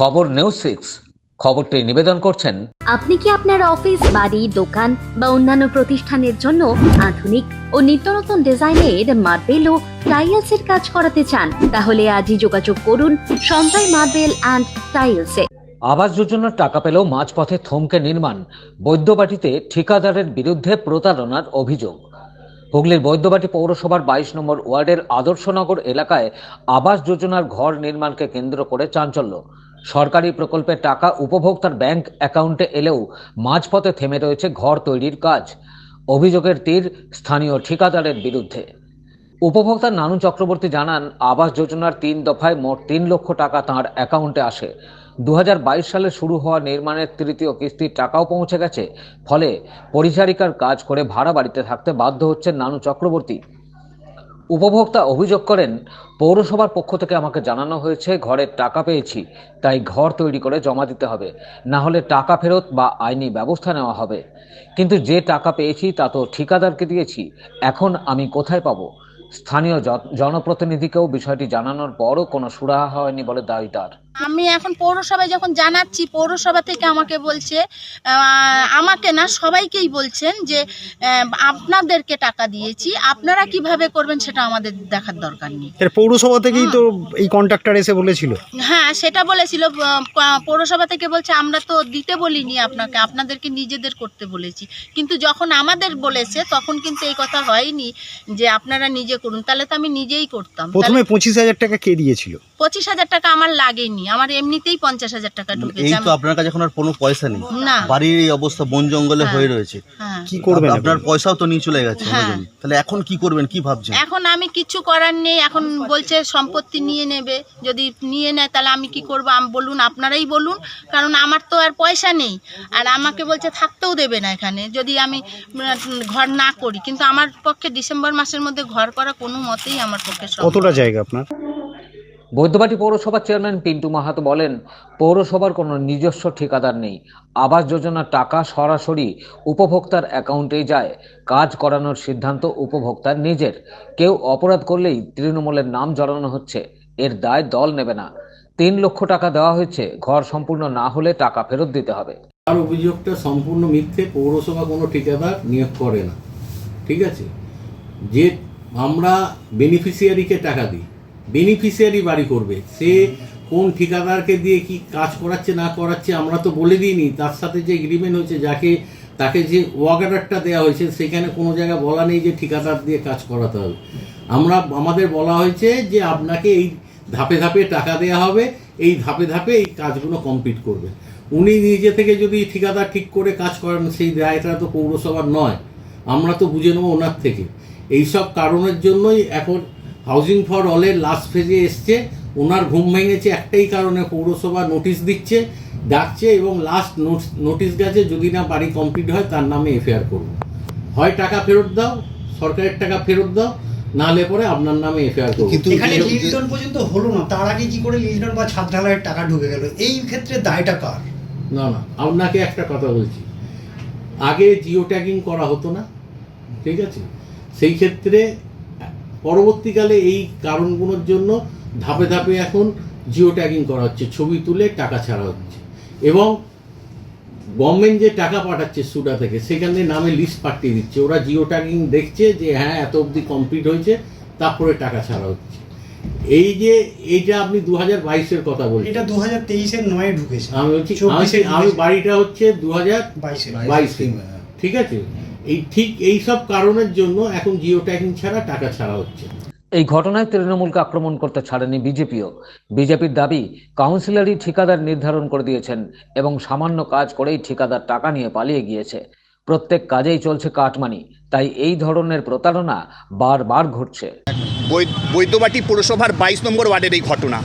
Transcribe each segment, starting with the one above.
খবর news six খবরটি নিবেদন করছেন আপনি কি আপনার অফিস বাড়ি দোকান বা অন্যান্য প্রতিষ্ঠানের জন্য আধুনিক ও নিত্য নতুন ডিজাইনের মার্বেল ও টাইলস এর কাজ করাতে চান? তাহলে আজই যোগাযোগ করুন সঞ্জয় মার্বেল অ্যান্ড টাইলসে আবাস যোজনার টাকা পেলেও মাঝপথে থমকে নির্মাণ বৈদ্যবাটিতে ঠিকাদারের বিরুদ্ধে প্রতারণার অভিযোগ। হুগলির বৈদ্যবাটি পৌরসভার বাইশ নম্বর ওয়ার্ডের আদর্শনগর এলাকায় আবাস যোজনার ঘর নির্মাণকে কেন্দ্র করে চাঞ্চল্য। সরকারি প্রকল্পের টাকা উপভোক্তার ব্যাংক অ্যাকাউন্টে এলেও মাঝপথে থেমে রয়েছে ঘর তৈরির কাজ। অভিযোগের তীর স্থানীয় ঠিকাদারের বিরুদ্ধে। উপভোক্তা নানু চক্রবর্তী জানান, আবাস যোজনার তিন দফায় মোট তিন লক্ষ টাকা তাঁর অ্যাকাউন্টে আসে। দু হাজার বাইশ সালে শুরু হওয়া নির্মাণের তৃতীয় কিস্তির টাকাও পৌঁছে গেছে। ফলে পরিচারিকার কাজ করে ভাড়া বাড়িতে থাকতে বাধ্য হচ্ছেন নানু চক্রবর্তী। উপভোক্তা অভিযোগ করেন, পৌরসভার পক্ষ থেকে আমাকে জানানো হয়েছে ঘরের টাকা পেয়েছি, তাই ঘর তৈরি করে জমা দিতে হবে। না হলে টাকা ফেরত বা আইনি ব্যবস্থা নেওয়া হবে। কিন্তু যে টাকা পেয়েছি, তা তো ঠিকাদারকে দিয়েছি। এখন আমি কোথায় পাবো? স্থানীয় জন- জনপ্রতিনিধিকেও বিষয়টি জানানোর পরও কোনো সুরাহা হয়নি বলে দায়ী তার। আমি এখন পৌরসভায় যখন জানাচ্ছি পৌরসভা থেকে আমাকে বলছে আমাকে না সবাইকেই বলছেন যে আপনাদেরকে টাকা দিয়েছি আপনারা কীভাবে করবেন সেটা আমাদের দেখার দরকার নেই। পৌরসভা থেকেই তো এই কন্ট্রাক্টর এসে বলেছিল? হ্যাঁ সেটা বলেছিল পৌরসভা থেকে বলছে আমরা তো দিতে বলিনি আপনাকে আপনাদেরকে নিজেদের করতে বলেছি। কিন্তু যখন আমাদের বলেছে তখন কিন্তু এই কথা হয়নি যে আপনারা নিজে করুন। তাহলে তো আমি নিজেই করতাম। প্রথমে পঁচিশ হাজার টাকা কে দিয়েছিল? পঁচিশ হাজার টাকা আমার লাগেনি। আমার এমনিতেই পঞ্চাশ হাজার টাকা এই ঢুকেছে তো আপনার কাছে এখন আর কোনো পয়সা নেই। না। বাড়ির এই অবস্থা বন জঙ্গলে হ্যাঁ। হয়ে রয়েছে। হ্যাঁ। কি করবেন আপনার পয়সাও তো নিয়ে চলে গেছে হ্যাঁ। অন্যজন। তাহলে এখন কি করবেন কি ভাবছেন? এখন আমি কিছু করার নেই এখন বলছে সম্পত্তি নিয়ে নেবে। যদি নিয়ে নেয় তাহলে আমি কি করব? আমি বলুন আপনারাই বলুন কারণ আমার তো আর পয়সা নেই। আর আমাকে বলছে থাকতেও দেবে না এখানে যদি আমি উম, ঘর না করি। কিন্তু আমার পক্ষে ডিসেম্বর মাসের মধ্যে ঘর করা কোনো মতেই আমার পক্ষে সম্ভব কতটা জায়গা আপনার? বৈদ্যবাটি পৌরসভার চেয়ারম্যান পিন্টু মাহাতো বলেন, পৌরসভার কোনো নিজস্ব ঠিকাদার নেই। আবাস যোজনার টাকা সরাসরি উপভোক্তার অ্যাকাউন্টেই যায়। কাজ করানোর সিদ্ধান্ত উপভোক্তার নিজের। কেউ অপরাধ করলেই তৃণমূলের নাম জড়ানো হচ্ছে। এর দায় দল নেবে না। তিন লক্ষ টাকা দেওয়া হয়েছে। ঘর সম্পূর্ণ না হলে টাকা ফেরত দিতে হবে। তার অভিযোগটা সম্পূর্ণ মিথ্যে। পৌরসভা কোনো ঠিকাদার নিয়োগ করে না। ঠিক আছে? যে আমরা বেনিফিশিয়ারিকে টাকা দিই বেনিফিশিয়ারি বাড়ি করবে। সে কোন ঠিকাদারকে দিয়ে কি কাজ করাচ্ছে না করাচ্ছে আমরা তো বলে দিইনি। তার সাথে যে এগ্রিমেন্ট হয়েছে যাকে তাকে যে ওয়াগারটা দেওয়া হয়েছে সেখানে কোনো জায়গায় বলা নেই যে ঠিকাদার দিয়ে কাজ করাতে হবে। আমরা আমাদের বলা হয়েছে যে আপনাকে এই ধাপে ধাপে টাকা দেওয়া হবে এই ধাপে ধাপে এই কাজগুলো কমপ্লিট করবে। উনি নিজে থেকে যদি ঠিকাদার ঠিক করে কাজ করেন সেই দায়টা তো পৌরসভার নয়। আমরা তো বুঝে নেব ওনার থেকে। এইসব কারণের জন্যই এখন হাউজিং ফর অলের লাস্ট ফেজে এসছে। ওনার ঘুম ভেঙেছে একটাই কারণে পৌরসভা নোটিশ দিচ্ছে ডাকছে এবং লাস্ট নোটিশ গেছে যদি না বাড়ি কমপ্লিট হয় তার নামে এফআইআর করব। হয় টাকা ফেরত দাও সরকারের টাকা ফেরত দাও নাহলে পরে আপনার নামে এফআইআর করব। কিন্তু এখানে যে- পর্যন্ত হলো না। তার আগে কি করে লিস্টন বা ছাদ ঢালাইয়ের টাকা ঢুকে গেল? এই ক্ষেত্রে দায়টা কার? না না আপনাকে একটা কথা বলছি। আগে জিও ট্যাগিং করা হতো না ঠিক আছে? সেই ক্ষেত্রে পরবর্তীকালে এই কারণগুলোর জন্য ধাপে ধাপে এখন জিও ট্যাগিং করা হচ্ছে ছবি তুলে টাকা ছাড়া হচ্ছে। এবং গভর্নমেন্ট যে টাকা পাঠাচ্ছে সুডা থেকে সেখানে নামে লিস্ট পাঠিয়ে দিচ্ছে। ওরা জিও ট্যাগিং দেখছে যে হ্যাঁ এত অবধি কমপ্লিট হয়েছে তারপরে টাকা ছাড়া হচ্ছে। এই যে এইটা আপনি দু হাজার বাইশের কথা বলছেন। এটা দু হাজার তেইশের নয় ঢুকেছে। আমি বলছি আমি বাড়িটা হচ্ছে দু হাজার বাইশে বাইশে ঠিক আছে? এই ঠিক এই সব কারণের জন্য এখন জিও ট্যাগিং ছাড়া টাকা ছাড়া হচ্ছে এই ঘটনায় তৃণমূলকে আক্রমণ করতে ছাড়েনি বিজেপিও। বিজেপির দাবি কাউন্সিলরই ঠিকাদার নির্ধারণ করে দিয়েছেন এবং সামান্য কাজ করেই ঠিকাদার টাকা নিয়ে পালিয়ে গিয়েছে। প্রত্যেক কাজেই চলছে কাটমানি তাই এই ধরনের প্রতারণা বারবার ঘটছে। বৈদ্যবাটি পৌরসভার বাইশ নম্বর ওয়ার্ডের এই ঘটনা।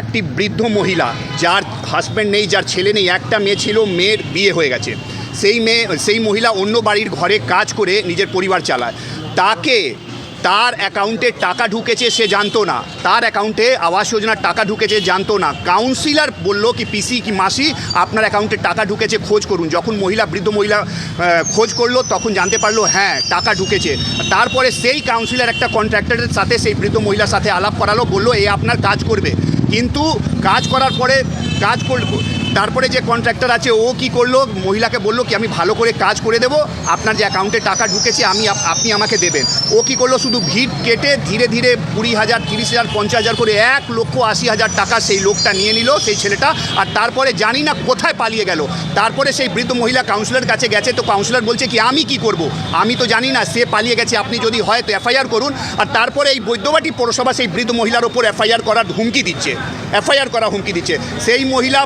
একটি বৃদ্ধ মহিলা যার হাজব্যান্ড নেই যার ছেলে নেই একটা মেয়ে ছিল মেয়ের বিয়ে হয়ে গেছে। সেই মেয়ে, সেই মহিলা অন্য বাড়ির ঘরে কাজ করে নিজের পরিবার চালায়। তাকে তার অ্যাকাউন্টে টাকা ঢুকেছে সে জানতো না। তার অ্যাকাউন্টে আবাস যোজনার টাকা ঢুকেছে জানতো না। কাউন্সিলর বলল কি, পিসি কি মাসি, আপনার অ্যাকাউন্টে টাকা ঢুকেছে, খোঁজ করুন। যখন মহিলা, বৃদ্ধ মহিলা খোঁজ করল, তখন জানতে পারল হ্যাঁ টাকা ঢুকেছে। তারপরে সেই কাউন্সিলর একটা কন্ট্রাক্টরের সাথে সেই বৃদ্ধ মহিলার সাথে আলাপ করালো, বলল, এ আপনার কাজ করবে। কিন্তু কাজ করার পরে, কাজ করব তারপরে যে কন্ট্রাক্টর আছে, ও কি করল? মহিলাকে বলল কি, আমি ভালো করে কাজ করে দেবো। আপনার যে অ্যাকাউন্টে টাকা ঢুকেছে, আমি আপনি আমাকে দেবেন। ও কি করল? শুধু ভিড় কেটে ধীরে ধীরে কুড়ি হাজার, তিরিশ হাজার, পঞ্চাশ হাজার করে এক লক্ষ আশি হাজার টাকা সেই লোকটা নিয়ে নিল, সেই ছেলেটা। আর তারপরে জানি না কোথায় পালিয়ে গেল। তারপরে সেই বৃদ্ধ মহিলা কাউন্সিলর কাছে গেছে। তো কাউন্সিলর বলছে কি, আমি কি করব? আমি তো জানি না, সে পালিয়ে গেছে। আপনি যদি হয় তো এফআইআর করুন। আর তারপরে এই বৈদ্যবাটি পৌরসভা সেই বৃদ্ধ মহিলার ওপর এফআইআর করার হুমকি দিচ্ছে। এফআইআর করা হুমকি দিচ্ছে। সেই মহিলা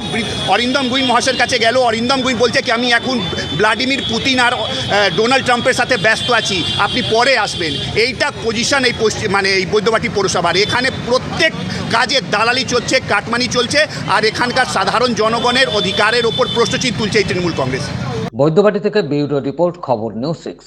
অরিন্দম গুইন মহাশয়ের কাছে গেল। অরিন্দম গুইন বলছে কি, আমি এখন ভ্লাদিমির পুতিন আর ডোনাল্ড ট্রাম্পের সাথে ব্যস্ত আছি, আপনি পরে আসবেন। এইটা পজিশন এই পশ্চিম মানে এই বৈদ্যবাটি পৌরসভার। এখানে প্রত্যেক কাজে দালালি চলছে, কাটমানি চলছে, আর এখানকার সাধারণ জনগণের অধিকারের ওপর প্রশ্নচিহ্ন তুলছে এই তৃণমূল কংগ্রেস। বৈদ্যবাটি থেকে ব্যুরো রিপোর্ট, খবর নিউজ সিক্স।